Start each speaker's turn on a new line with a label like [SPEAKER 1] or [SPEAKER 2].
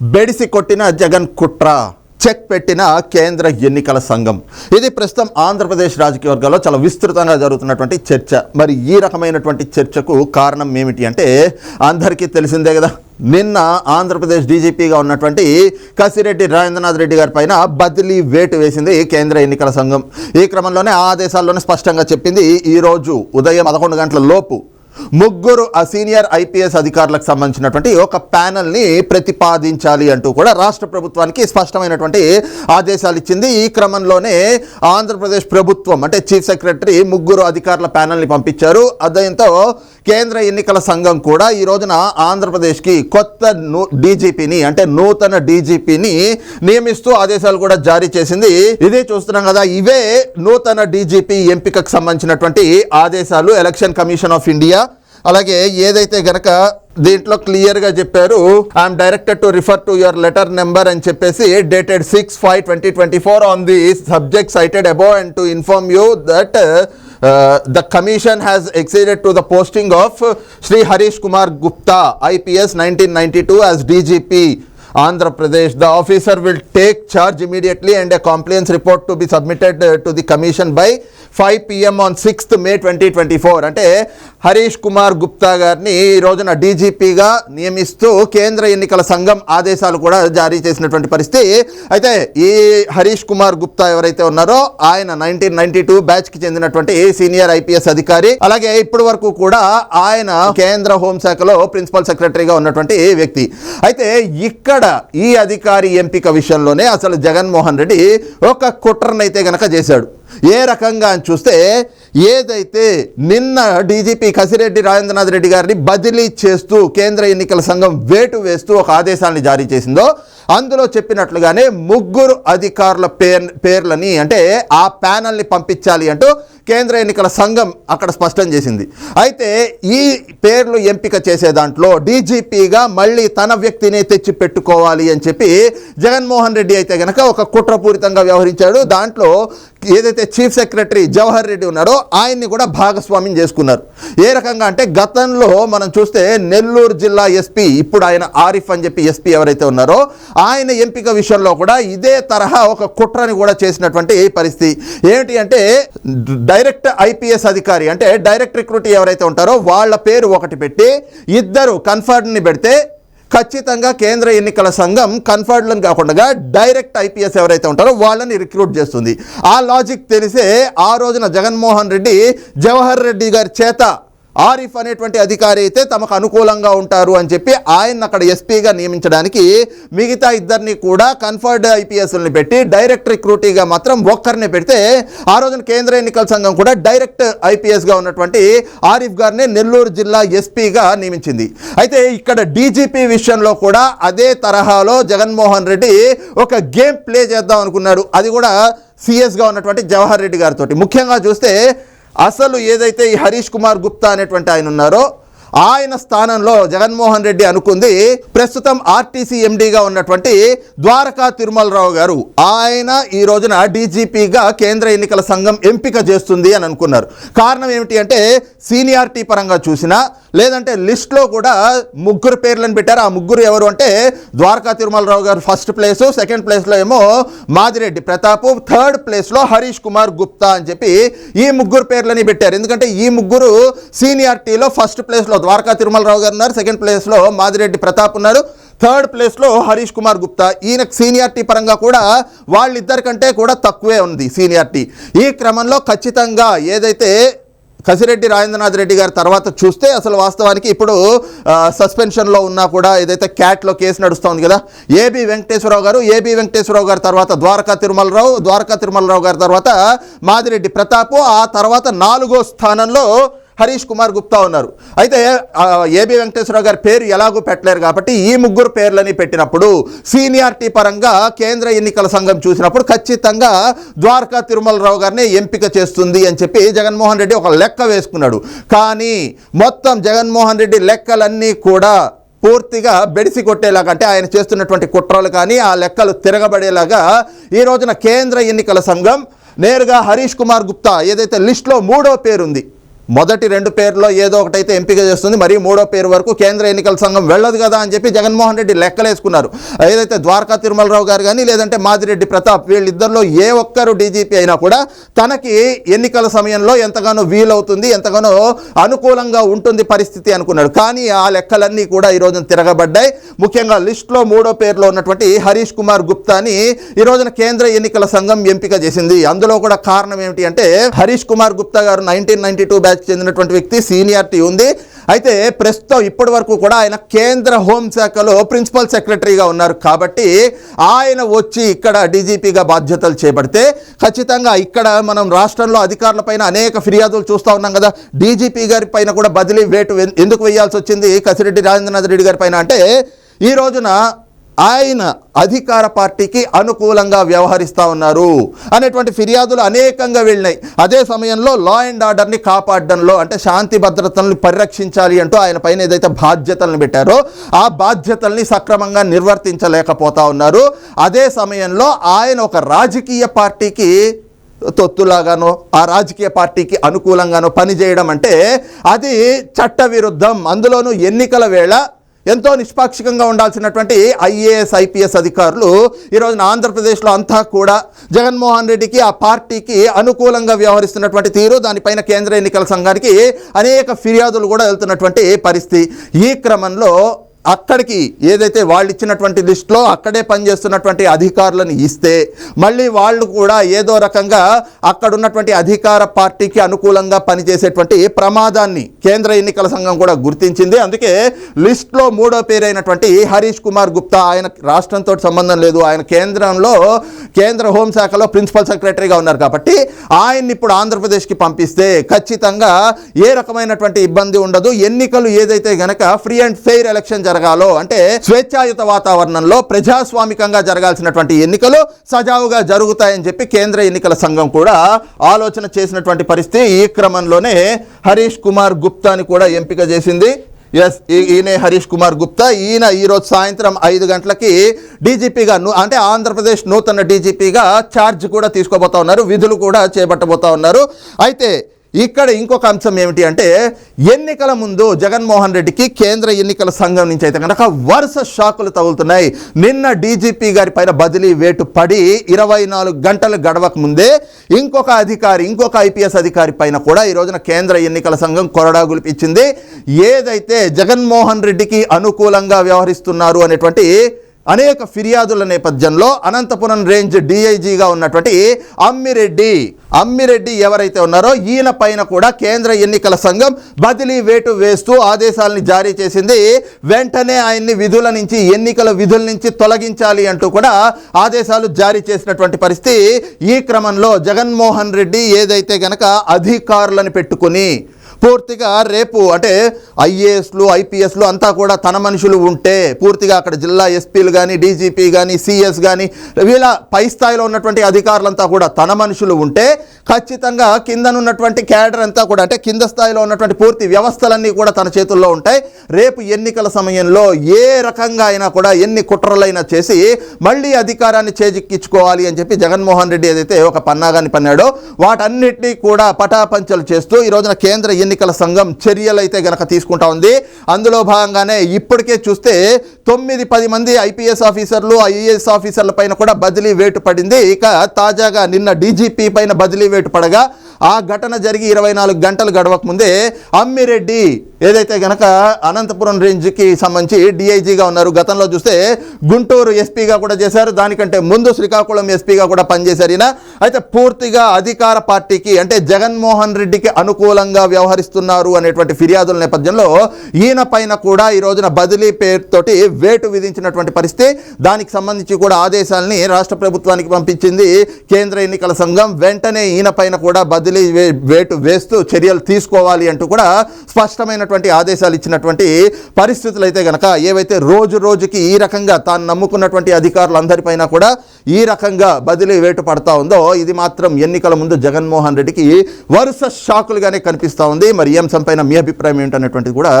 [SPEAKER 1] బెడిసి కొట్టిన జగన్ కుట్ర. చెక్ పెట్టిన కేంద్ర ఎన్నికల సంఘం. ఇది ప్రస్తుతం ఆంధ్రప్రదేశ్ రాజకీయ వర్గాల్లో చాలా విస్తృతంగా జరుగుతున్నటువంటి చర్చ. మరి ఈ రకమైనటువంటి చర్చకు కారణం ఏమిటి అంటే అందరికీ తెలిసిందే కదా. నిన్న ఆంధ్రప్రదేశ్ డీజీపీగా ఉన్నటువంటి కసిరెడ్డి రాజేంద్రనాథ్ రెడ్డి గారి పైన బదిలీ వేటు వేసింది కేంద్ర ఎన్నికల సంఘం. ఈ క్రమంలోనే ఆ ఆదేశాల్లోనే స్పష్టంగా చెప్పింది ఈరోజు ఉదయం పదకొండు గంటల లోపు ముగ్గురు ఆ సీనియర్ ఐపీఎస్ అధికారులకు సంబంధించినటువంటి ఒక ప్యానల్ని ప్రతిపాదించాలి అంటూ కూడా రాష్ట్ర ప్రభుత్వానికి స్పష్టమైనటువంటి ఆదేశాలు ఇచ్చింది. ఈ క్రమంలోనే ఆంధ్రప్రదేశ్ ప్రభుత్వం అంటే చీఫ్ సెక్రటరీ ముగ్గురు అధికారుల ప్యానల్ని పంపించారు. అదంతో కేంద్ర ఎన్నికల సంఘం కూడా ఈ రోజున ఆంధ్రప్రదేశ్కి కొత్త నూ డీజీపీని అంటే నూతన డీజీపీని నియమిస్తూ ఆదేశాలు కూడా జారీ చేసింది. ఇదే చూస్తున్నాం కదా ఇవే నూతన డీజీపీ ఎంపికకు సంబంధించినటువంటి ఆదేశాలు. ఎలక్షన్ కమిషన్ ఆఫ్ ఇండియా అలాగే ఏదైతే గనక దీంట్లో క్లియర్గా చెప్పారు I am directed to refer to your letter number అని చెప్పేసి dated six five twenty twenty four on the subject cited above and to inform you that the commission has acceded to the posting of Shri Harish Kumar Gupta IPS nineteen ninety two as DGP Andhra the The officer will take charge immediately and a compliance report to be submitted uh, to the commission by 5 pm on 6th May 2024. అంటే హరీష్ కుమార్ గుప్తా గారిని ఈ రోజున డీజీపీగా నియమిస్తూ కేంద్ర ఎన్నికల సంఘం ఆదేశాలు కూడా జారీ చేసినటువంటి పరిస్థితి. అయితే ఈ హరీష్ కుమార్ గుప్తా ఎవరైతే ఉన్నారో ఆయన నైన్టీన్ నైన్టీ టూ బ్యాచ్కి చెందినటువంటి సీనియర్ ఐపీఎస్ అధికారి. అలాగే ఇప్పటి వరకు కూడా ఆయన కేంద్ర హోంశాఖలో ప్రిన్సిపల్ సెక్రటరీగా ఉన్నటువంటి వ్యక్తి. అయితే ఇక్కడ ఈ అధికారి ఎంపిక విషయంలోనే అసలు జగన్మోహన్ రెడ్డి ఒక కుట్రనైతే గనక చేశాడు. ఏ రకంగా అని చూస్తే ఏదైతే నిన్న డీజీపీ కసిరెడ్డి రాజేంద్రనాథ్ రెడ్డి గారిని బదిలీ చేస్తూ కేంద్ర ఎన్నికల సంఘం వేటు వేస్తూ ఒక ఆదేశాన్ని జారీ చేసిందో అందులో చెప్పినట్లుగానే ముగ్గురు అధికారుల పేర్ పేర్లని అంటే ఆ ప్యానల్ని పంపించాలి అంటూ కేంద్ర ఎన్నికల సంఘం అక్కడ స్పష్టం చేసింది. అయితే ఈ పేర్లు ఎంపిక చేసే దాంట్లో డీజీపీగా మళ్ళీ తన వ్యక్తిని తెచ్చి పెట్టుకోవాలి అని చెప్పి జగన్మోహన్ రెడ్డి అయితే కనుక ఒక కుట్రపూరితంగా వ్యవహరించాడు. దాంట్లో ఏదైతే చీఫ్ సెక్రటరీ జవహర్ రెడ్డి ఉన్నారో ఆయన్ని కూడా భాగస్వామ్యం చేసుకున్నారు. ఏ రకంగా అంటే గతంలో మనం చూస్తే నెల్లూరు జిల్లా ఎస్పీ ఇప్పుడు ఆయన ఆరిఫ్ అని చెప్పి ఎస్పీ ఎవరైతే ఉన్నారో ఆయన ఎంపిక విషయంలో కూడా ఇదే తరహా ఒక కుట్రని కూడా చేసినటువంటి పరిస్థితి. ఏమిటి అంటే డైరెక్ట్ ఐపీఎస్ అధికారి అంటే డైరెక్ట్ రిక్రూట్ ఎవరైతే ఉంటారో వాళ్ళ పేరు ఒకటి పెట్టి ఇద్దరు కన్ఫర్డ్ని పెడితే ఖచ్చితంగా కేంద్ర ఎన్నికల సంఘం కన్ఫర్డ్లను కాకుండా డైరెక్ట్ ఐపీఎస్ ఎవరైతే ఉంటారో వాళ్ళని రిక్రూట్ చేస్తుంది. ఆ లాజిక్ తెలిసే ఆ రోజున జగన్మోహన్ రెడ్డి జవహర్ రెడ్డి గారి చేత ఆరిఫ్ అనేటువంటి అధికారి అయితే తమకు అనుకూలంగా ఉంటారు అని చెప్పి ఆయన అక్కడ ఎస్పీగా నియమించడానికి మిగతా ఇద్దరిని కూడా కన్ఫర్డ్ ఐపీఎస్ని పెట్టి డైరెక్ట్ రిక్రూటీగా మాత్రం ఒక్కరిని పెడితే ఆ రోజున కేంద్ర ఎన్నికల సంఘం కూడా డైరెక్ట్ ఐపీఎస్గా ఉన్నటువంటి ఆరిఫ్ గారిని నెల్లూరు జిల్లా ఎస్పీగా నియమించింది. అయితే ఇక్కడ డీజీపీ విషయంలో కూడా అదే తరహాలో జగన్మోహన్ రెడ్డి ఒక గేమ్ ప్లే చేద్దాం అనుకున్నాడు. అది కూడా సిఎస్గా ఉన్నటువంటి జవహర్ రెడ్డి గారితో ముఖ్యంగా చూస్తే అసలు ఏదైతే ఈ హరీష్ కుమార్ గుప్తా అనేటువంటి ఆయన ఉన్నారో ఆయన స్థానంలో జగన్మోహన్ రెడ్డి అనుకుంది. ప్రస్తుతం ఆర్టీసీ ఎండీగా ఉన్నటువంటి ద్వారకా తిరుమలరావు గారు ఆయన ఈ రోజున డీజీపీగా కేంద్ర ఎన్నికల సంఘం ఎంపిక చేస్తుంది అని అనుకున్నారు. కారణం ఏమిటి అంటే సీనియారిటీ పరంగా చూసినా లేదంటే లిస్ట్లో కూడా ముగ్గురు పేర్లను పెట్టారు. ఆ ముగ్గురు ఎవరు అంటే ద్వారకా తిరుమలరావు గారు ఫస్ట్ ప్లేస్ సెకండ్ ప్లేస్లో ఏమో మాదిరెడ్డి ప్రతాప్ థర్డ్ ప్లేస్లో హరీష్ కుమార్ గుప్తా అని చెప్పి ఈ ముగ్గురు పేర్లని పెట్టారు. ఎందుకంటే ఈ ముగ్గురు సీనియారిటీలో ఫస్ట్ ప్లేస్లో ద్వారకా తిరుమలరావు గారు ఉన్నారు. సెకండ్ ప్లేస్లో మాదిరెడ్డి ప్రతాప్ ఉన్నారు. థర్డ్ ప్లేస్లో హరీష్ కుమార్ గుప్తా. ఈయనకు సీనియారిటీ పరంగా కూడా వాళ్ళిద్దరికంటే కూడా తక్కువే ఉంది సీనియారిటీ ఈ క్రమంలో ఖచ్చితంగా ఏదైతే కసిరెడ్డి రాజేంద్రనాథ్ రెడ్డి గారి తర్వాత చూస్తే అసలు వాస్తవానికి ఇప్పుడు సస్పెన్షన్లో ఉన్నా కూడా ఏదైతే క్యాట్లో కేసు నడుస్తోంది కదా ఏబి వెంకటేశ్వరరావు గారు ఏబి వెంకటేశ్వరరావు గారి తర్వాత ద్వారకా తిరుమలరావు ద్వారకా తిరుమలరావు గారి తర్వాత మాదిరెడ్డి ప్రతాప్ ఆ తర్వాత నాలుగో స్థానంలో హరీష్ కుమార్ గుప్తా ఉన్నారు. అయితే ఏబి వెంకటేశ్వరరావు గారి పేరు ఎలాగో పెట్టలేరు కాబట్టి ఈ ముగ్గురు పేర్లని పెట్టినప్పుడు సీనియారిటీ పరంగా కేంద్ర ఎన్నికల సంఘం చూసినప్పుడు ఖచ్చితంగా ద్వారకా తిరుమలరావు గారిని ఎంపిక చేస్తుంది అని చెప్పి జగన్మోహన్ రెడ్డి ఒక లెక్క వేసుకున్నాడు. కానీ మొత్తం జగన్మోహన్ రెడ్డి లెక్కలన్నీ కూడా పూర్తిగా బెడిసి కొట్టేలాగా అంటే ఆయన చేస్తున్నటువంటి కుట్రలు కానీ ఆ లెక్కలు తిరగబడేలాగా ఈ రోజున కేంద్ర ఎన్నికల సంఘం నేరుగా హరీష్ కుమార్ గుప్తా ఏదైతే లిస్టులో మూడో పేరుంది మొదటి రెండు పేర్లో ఏదో ఒకటైతే ఎంపిక చేస్తుంది. మరి మూడో పేరు వరకు కేంద్ర ఎన్నికల సంఘం వెళ్ళదు కదా అని చెప్పి జగన్మోహన్ రెడ్డి లెక్కలేసుకున్నారు. ఏదైతే ద్వారకా తిరుమలరావు గారు కానీ లేదంటే మాదిరెడ్డి ప్రతాప్ వీళ్ళిద్దరిలో ఏ ఒక్కరు డీజీపీ అయినా కూడా తనకి ఎన్నికల సమయంలో ఎంతగానో వీలవుతుంది ఎంతగానో అనుకూలంగా ఉంటుంది పరిస్థితి అనుకున్నాడు. కానీ ఆ లెక్కలన్నీ కూడా ఈ రోజున తిరగబడ్డాయి. ముఖ్యంగా లిస్టులో మూడో పేరులో ఉన్నటువంటి హరీష్ కుమార్ గుప్తాని ఈ రోజున కేంద్ర ఎన్నికల సంఘం ఎంపిక చేసింది. అందులో కూడా కారణం ఏమిటి అంటే హరీష్ కుమార్ గుప్తా గారు నైన్టీన్ నైన్టీ టూ బ్యాచ్ చెందినటువంటి వ్యక్తి సీనియారిటీ ఉంది. అయితే ప్రస్తుతం ఇప్పటి వరకు కూడా ఆయన కేంద్ర హోంశాఖలో ప్రిన్సిపల్ సెక్రటరీగా ఉన్నారు. కాబట్టి ఆయన వచ్చి ఇక్కడ డీజీపీగా బాధ్యతలు చేపడితే ఖచ్చితంగా ఇక్కడ మనం రాష్ట్రంలో అధికారులపైన అనేక ఫిర్యాదులు చూస్తూ ఉన్నాం కదా. డీజీపీ గారి పైన కూడా బదిలీ వేటు ఎందుకు వేయాల్సి వచ్చింది? కసిరెడ్డి రాజేంద్రనాథ్ రెడ్డి గారి పైన అంటే ఈ రోజున ఆయన అధికార పార్టీకి అనుకూలంగా వ్యవహరిస్తూ ఉన్నారు అనేటువంటి ఫిర్యాదులు అనేకంగా వెళ్ళినాయి. అదే సమయంలో లా అండ్ ఆర్డర్ని కాపాడడంలో అంటే శాంతి భద్రతలను పరిరక్షించాలి అంటూ ఆయన పైన ఏదైతే బాధ్యతలను పెట్టారో ఆ బాధ్యతల్ని సక్రమంగా నిర్వర్తించలేకపోతా ఉన్నారు. అదే సమయంలో ఆయన ఒక రాజకీయ పార్టీకి తొత్తులాగానో ఆ రాజకీయ పార్టీకి అనుకూలంగానో పనిచేయడం అంటే అది చట్టవిరుద్ధం. అందులోనూ ఎన్నికల వేళ ఎంతో నిష్పాక్షికంగా ఉండాల్సినటువంటి ఐఏఎస్ ఐపీఎస్ అధికారులు ఈ రోజున ఆంధ్రప్రదేశ్లో అంతా కూడా జగన్మోహన్ రెడ్డికి ఆ పార్టీకి అనుకూలంగా వ్యవహరిస్తున్నటువంటి తీరు దానిపైన కేంద్ర ఎన్నికల సంఘానికి అనేక ఫిర్యాదులు కూడా వెళ్తున్నటువంటి పరిస్థితి. ఈ క్రమంలో అక్కడికి ఏదైతే వాళ్ళు ఇచ్చినటువంటి లిస్టులో అక్కడే పనిచేస్తున్నటువంటి అధికారులను ఇస్తే మళ్ళీ వాళ్ళు కూడా ఏదో రకంగా అక్కడున్నటువంటి అధికార పార్టీకి అనుకూలంగా పనిచేసేటువంటి ప్రమాదాన్ని కేంద్ర ఎన్నికల సంఘం కూడా గుర్తించింది. అందుకే లిస్టులో మూడో పేరైనటువంటి హరీష్ కుమార్ గుప్తా ఆయన రాష్ట్రంతో సంబంధం లేదు. ఆయన కేంద్రంలో కేంద్ర హోంశాఖలో ప్రిన్సిపల్ సెక్రటరీగా ఉన్నారు కాబట్టి ఆయన్ని ఇప్పుడు ఆంధ్రప్రదేశ్కి పంపిస్తే ఖచ్చితంగా ఏ రకమైనటువంటి ఇబ్బంది ఉండదు. ఎన్నికలు ఏదైతే గనక ఫ్రీ అండ్ ఫెయిర్ ఎలక్షన్ జరగాలో అంటే స్వేచ్ఛాయుత వాతావరణంలో ప్రజాస్వామికంగా జరగాల్సినటువంటి ఎన్నికలు సజావుగా జరుగుతాయని చెప్పి కేంద్ర ఎన్నికల సంఘం కూడా ఆలోచన చేసినటువంటి పరిస్థితి ఈ క్రమంలోనే హరీష్ కుమార్ గుప్తాని కూడా ఎంపిక చేసింది. ఎస్ ఈయనే హరీష్ కుమార్ గుప్తా. ఈయన ఈరోజు సాయంత్రం ఐదు గంటలకి డీజీపీగా అంటే ఆంధ్రప్రదేశ్ నూతన డీజీపీగా ఛార్జ్ కూడా తీసుకోబోతా ఉన్నారు. విధులు కూడా చేపట్టబోతా ఉన్నారు. అయితే ఇక్కడ ఇంకొక అంశం ఏమిటి అంటే ఎన్నికల ముందు జగన్మోహన్ రెడ్డికి కేంద్ర ఎన్నికల సంఘం నుంచి అయితే కనుక వరుస షాకులు తగులుతున్నాయి. నిన్న డీజీపీ గారి పైన బదిలీ వేటు పడి ఇరవై నాలుగు గంటలు గడవక ముందే ఇంకొక అధికారి ఇంకొక ఐపీఎస్ అధికారి పైన కూడా ఈ రోజున కేంద్ర ఎన్నికల సంఘం కొరడా గులిపించింది ఏదైతే జగన్మోహన్ రెడ్డికి అనుకూలంగా వ్యవహరిస్తున్నారు అనేటువంటి అనేక ఫిర్యాదుల నేపథ్యంలో అనంతపురం రేంజ్ డిఐజీగా ఉన్నటువంటి అమ్మిరెడ్డి. అమ్మిరెడ్డి ఎవరైతే ఉన్నారో ఈయన పైన కూడా కేంద్ర ఎన్నికల సంఘం బదిలీ వేటు వేస్తూ ఆదేశాలని జారీ చేసింది. వెంటనే ఆయన్ని విధుల నుంచి ఎన్నికల విధుల నుంచి తొలగించాలి అంటూ కూడా ఆదేశాలు జారీ చేసినటువంటి పరిస్థితి ఈ క్రమంలో జగన్మోహన్ రెడ్డి ఏదైతే గనక అధికారులను పెట్టుకుని పూర్తిగా రేపు అంటే ఐఏఎస్లు ఐపీఎస్లు అంతా కూడా తన మనుషులు ఉంటే పూర్తిగా అక్కడ జిల్లా ఎస్పీలు కానీ డీజీపీ కానీ సిఎస్ కానీ వీళ్ళ పై స్థాయిలో ఉన్నటువంటి అధికారులంతా కూడా తన మనుషులు ఉంటే ఖచ్చితంగా కిందనున్నటువంటి క్యాడర్ అంతా కూడా అంటే కింద స్థాయిలో ఉన్నటువంటి పూర్తి వ్యవస్థలన్నీ కూడా తన చేతుల్లో ఉంటాయి. రేపు ఎన్నికల సమయంలో ఏ రకంగా అయినా కూడా ఎన్ని కుట్రలైనా చేసి మళ్ళీ అధికారాన్ని చేజిక్కించుకోవాలి అని చెప్పి జగన్మోహన్ రెడ్డి ఏదైతే ఒక పన్నాగాన్ని పన్నాడో వాటన్నిటినీ కూడా పటాపంచలు చేస్తూ ఈ రోజున కేంద్ర ఎన్నికల సంఘం చర్యలు అయితే గనక తీసుకుంటా ఉంది. అందులో భాగంగానే ఇప్పటికే చూస్తే తొమ్మిది పది మంది ఐపీఎస్ ఆఫీసర్లు ఐఏఎస్ ఆఫీసర్ల పైన కూడా బదిలీ వేటు పడింది. ఇక తాజాగా నిన్న డీజీపీ పైన బదిలీ వేటు పడగా ఆ ఘటన జరిగి ఇరవై నాలుగు గంటలు గడవక ముందే అమ్మిరెడ్డి ఏదైతే గనక అనంతపురం రేంజ్కి సంబంధించి డిఐజీగా ఉన్నారు గతంలో చూస్తే గుంటూరు ఎస్పీగా కూడా చేశారు దానికంటే ముందు శ్రీకాకుళం ఎస్పీగా కూడా పనిచేశారు ఈయన. అయితే పూర్తిగా అధికార పార్టీకి అంటే జగన్మోహన్ రెడ్డికి అనుకూలంగా వ్యవహరిస్తున్నారు అనేటువంటి ఫిర్యాదుల నేపథ్యంలో ఈయన పైన కూడా ఈ రోజున బదిలీ పేరుతోటి వేటు విధించినటువంటి పరిస్థితి. దానికి సంబంధించి కూడా ఆదేశాలని రాష్ట్ర ప్రభుత్వానికి పంపించింది కేంద్ర ఎన్నికల సంఘం. వెంటనే ఈయన పైన కూడా బదిలీ వే- వేటు వేస్తూ చర్యలు తీసుకోవాలి అంటూ కూడా స్పష్టమైనటువంటి ఆదేశాలు ఇచ్చినటువంటి పరిస్థితులు అయితే గనక ఏవైతే రోజు రోజుకి ఈ రకంగా తాను నమ్ముకున్నటువంటి అధికారులందరిపైన కూడా ఈ రకంగా బదిలీ వేటు పడతా ఉందో ఇది మాత్రం ఎన్నికల ముందు జగన్మోహన్ రెడ్డికి వరుస షాకులుగానే కనిపిస్తూ ఉంది. మరి ఈ అంశంపైన మీ అభిప్రాయం ఏంటనేటువంటిది కూడా